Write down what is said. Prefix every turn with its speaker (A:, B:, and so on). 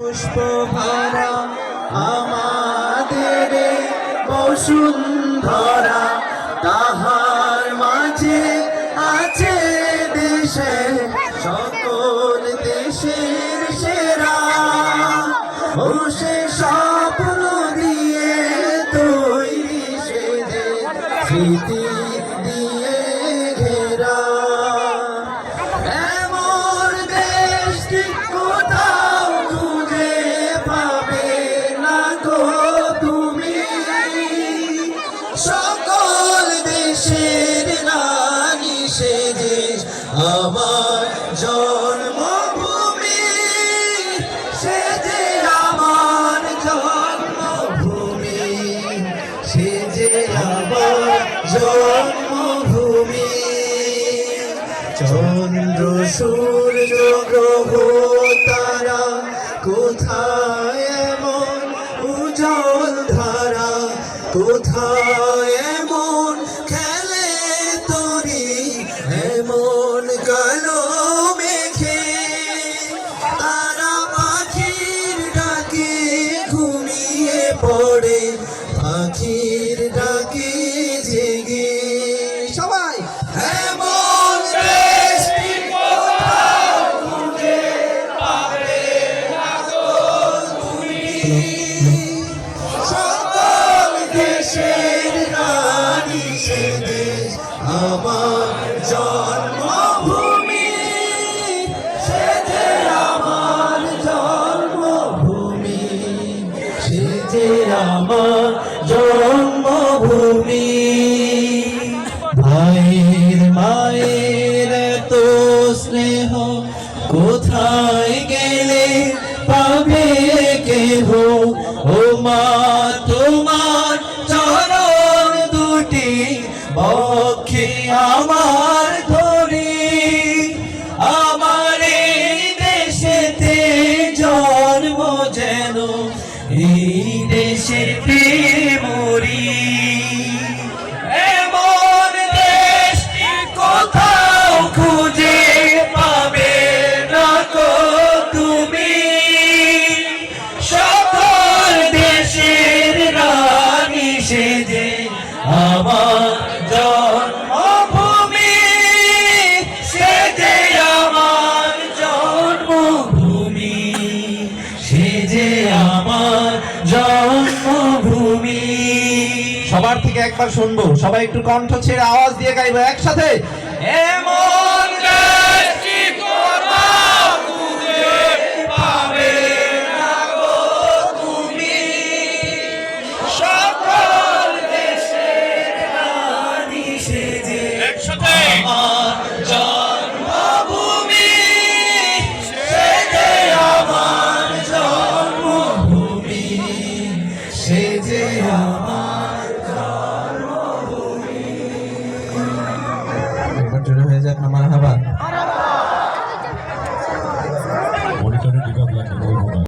A: পুষ্প ভরা আমাদের বসুন্ধরা, তাহার মাঝে আছে দেশে সকল দেশের সেরা। সে স্বপ্ন দিয়ে তৈরি সে স্মৃতি দিয়ে ঘেরা। এমন দেশটি আমার জন্মভূমি, সে আমার জন্মভূমি, সে যে আমার জন্মভূমি। চন্দ্র, সূর্য, গ্রহ, তারা কোথায় এমন উজ্জ্বল ধারা? কোথায় আমার জন্মভূমি ভাইয়ের মায়ের তো স্নেহ কোথায় গেলে পাবে কেহ? ও মা তোমার
B: থেকে একবার শুনব। সবাই একটু কণ্ঠ ছেড়ে আওয়াজ দিয়ে গাইবো একসাথে।
A: এমন
B: একবার জোরে হয়ে যাক না মারহাবা